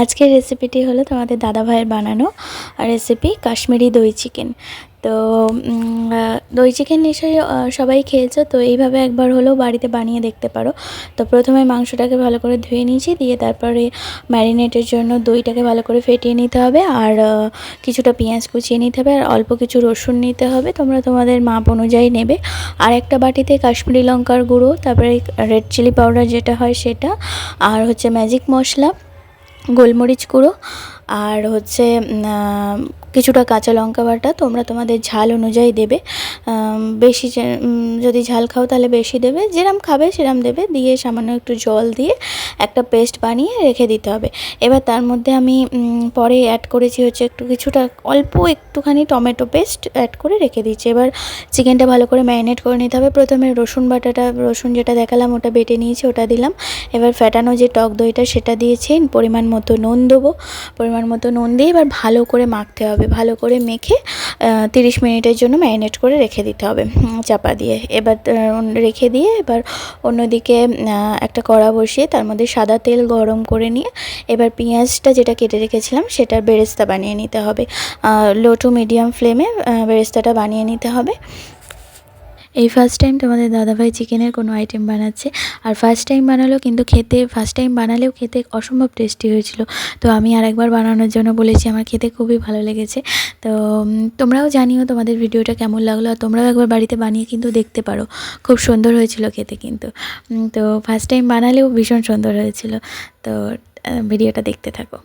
আজকের রেসিপিটি হলো তোমাদের দাদা ভাইয়ের বানানো রেসিপি কাশ্মীরি দই চিকেন তো দই চিকেন নিশ্চয়ই সবাই খেয়েছো, তো এইভাবে একবার হলেও বাড়িতে বানিয়ে দেখতে পারো। তো প্রথমে মাংসটাকে ভালো করে ধুয়ে নিয়েছি, দিয়ে তারপরে ম্যারিনেটের জন্য দইটাকে ভালো করে ফেটিয়ে নিতে হবে, আর কিছুটা পেঁয়াজ কুচিয়ে নিতে হবে, আর অল্প কিছু রসুন নিতে হবে, তোমরা তোমাদের মাপ অনুযায়ী নেবে। আর একটা বাটিতে কাশ্মীরি লঙ্কার গুঁড়ো, তারপরে রেড চিলি পাউডার যেটা হয় সেটা, আর হচ্ছে ম্যাজিক মশলা গোলমরিচ গুঁড়ো আর হচ্ছে কিছুটা কাঁচা লঙ্কা বাটা তোমরা তোমাদের ঝাল অনুযায়ী দেবে। বেশি যদি ঝাল খাও তাহলে বেশি দেবে। যেরম খাবে সেরম দেবে। দিয়ে সামান্য একটু জল দিয়ে একটা পেস্ট বানিয়ে রেখে দিতে হবে। এবার তার মধ্যে আমি পরে অ্যাড করেছি হচ্ছে একটু কিছুটা, অল্প একটুখানি টমেটো পেস্ট অ্যাড করে রেখে দিচ্ছি। এবার চিকেনটা ভালো করে ম্যারিনেট করে নিতে হবে। প্রথমে রসুন বাটাটা, রসুন যেটা দেখালাম ওটা বেটে নিয়েছি, ওটা দিলাম। এবার ফ্যাটানো যে টক দইটা সেটা দিয়েছি পরিমাণ মতো নুন দেবো। পরিমাণ মতো নুন দিয়ে এবার ভালো করে মাখতে হবে। ভালো করে মেখে তিরিশ মিনিটের জন্য ম্যারিনেট করে রেখে দিতে হবে চাপা দিয়ে। এবার রেখে দিয়ে এবার অন্যদিকে একটা কড়া বসিয়ে তার মধ্যে সাদা তেল গরম করে নিয়ে এবার পেঁয়াজটা যেটা কেটে রেখেছিলাম সেটার বেরেস্তা বানিয়ে নিতে হবে। লো টু মিডিয়াম ফ্লেমে বেরেস্তাটা বানিয়ে নিতে হবে। এই ফার্স্ট টাইম তোমাদের দাদাভাই চিকেনের কোনো আইটেম বানাচ্ছে। আর ফার্স্ট টাইম বানালেও কিন্তু খেতে ফার্স্ট টাইম বানালেও খেতে অসম্ভব টেস্টি হয়েছিল। তো আমি আরেকবার বানানোর জন্য বলেছি, আমার খেতে খুবই ভালো লেগেছে। তো তোমরাও জানিও তোমাদের ভিডিওটা কেমন লাগল, আর তোমরাও একবার বাড়িতে বানিয়ে কিন্তু দেখতে পারো। খুব সুন্দর হয়েছিল খেতে কিন্তু। তো ফার্স্ট টাইম বানালেও ভীষণ সুন্দর হয়েছিল। তো ভিডিওটা দেখতে থাকো।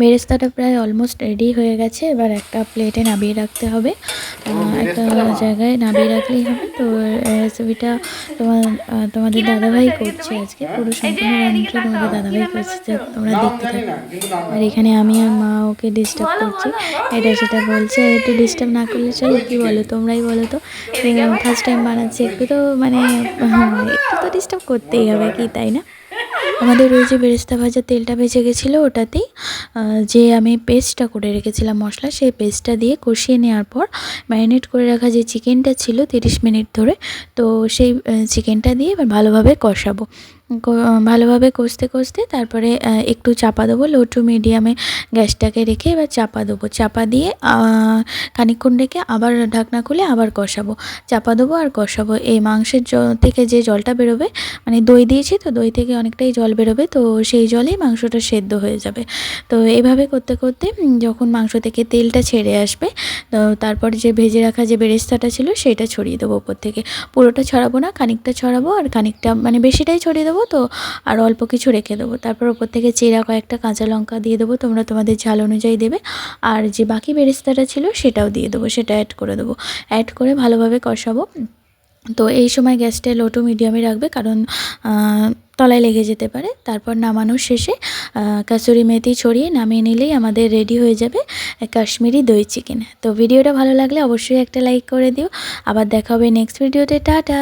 বেরেস্তাটা প্রায় অলমোস্ট রেডি হয়ে গেছে। এবার একটা প্লেটে নামিয়ে রাখতে হবে। একটা জায়গায় নামিয়ে রাখলেই হবে। তো রেসিপিটা তোমার তোমাদের দাদাভাই করছে আজকে। পুরো সম্পূর্ণ রান্নাটা তোমাদের দাদাভাই করছে তোমরা দেখতে থাকো। আর এখানে আমি আর মা ওকে ডিস্টার্ব করছি। এটা সেটা বলছে একটু ডিস্টার্ব না করলে চলো কী বলো? তোমরাই বলো তো। ফার্স্ট টাইম বানাচ্ছি একটু তো মানে হ্যাঁ, একটু তো ডিস্টার্ব করতেই হবে কি তাই না? আমাদের ওই যে বেরেস্তা ভাজার তেলটা বেঁচে গেছিল ওটাতেই যে আমি পেস্টটা করে রেখেছিলাম মশলা, সেই পেস্টটা দিয়ে কষিয়ে নেওয়ার পর ম্যারিনেট করে রাখা যে চিকেনটা ছিল তিরিশ মিনিট ধরে, তো সেই চিকেনটা দিয়ে এবার ভালোভাবে কষাবো। ভালোভাবে কষতে কষতে তারপরে একটু চাপা দেবো লো টু মিডিয়ামে গ্যাসটাকে রেখে এবার চাপা দেবো। চাপা দিয়ে আহ, খানিকক্ষণ রেখে আবার ঢাকনা খুলে আবার কষাবো। চাপা দেবো আর কষাবো। এই মাংসের থেকে যে জলটা বেরোবে মানে দই দিয়েছি তো দই থেকে অনেকটাই জল বেরোবে তো সেই জলেই মাংসটা সেদ্ধ হয়ে যাবে। তো এভাবে করতে করতে যখন মাংস থেকে তেলটা ছেড়ে আসবে তো তারপর যে ভেজে রাখা যে বেরেস্তাটা ছিল সেটা ছড়িয়ে দেবো ওপর থেকে। পুরোটা ছড়াবো না খানিকটা ছড়াবো আর খানিকটা মানে বেশিটাই ছড়িয়ে দেবো তো? আর অল্প কিছু রেখে দেবো। তারপর ওপর থেকে চেরা কয়েকটা কাঁচা লঙ্কা দিয়ে দেবো, তোমরা তোমাদের ঝাল অনুযায়ী দেবে। আর যে বাকি বেরেস্তাটা ছিল সেটাও দিয়ে দেবো, সেটা অ্যাড করে দেবো। অ্যাড করে ভালোভাবে কষাবো। তো এই সময় গ্যাসটা লো টু মিডিয়ামে রাখবে, কারণ তলায় লেগে যেতে পারে। তারপর নামানোর শেষে কাসুরি মেথি ছড়িয়ে নামিয়ে নিলেই আমাদের রেডি হয়ে যাবে কাশ্মীরি দই চিকেন তো ভিডিওটা ভালো লাগলে অবশ্যই একটা লাইক করে দিও। আবার দেখা হবে নেক্সট ভিডিওতে টাটা!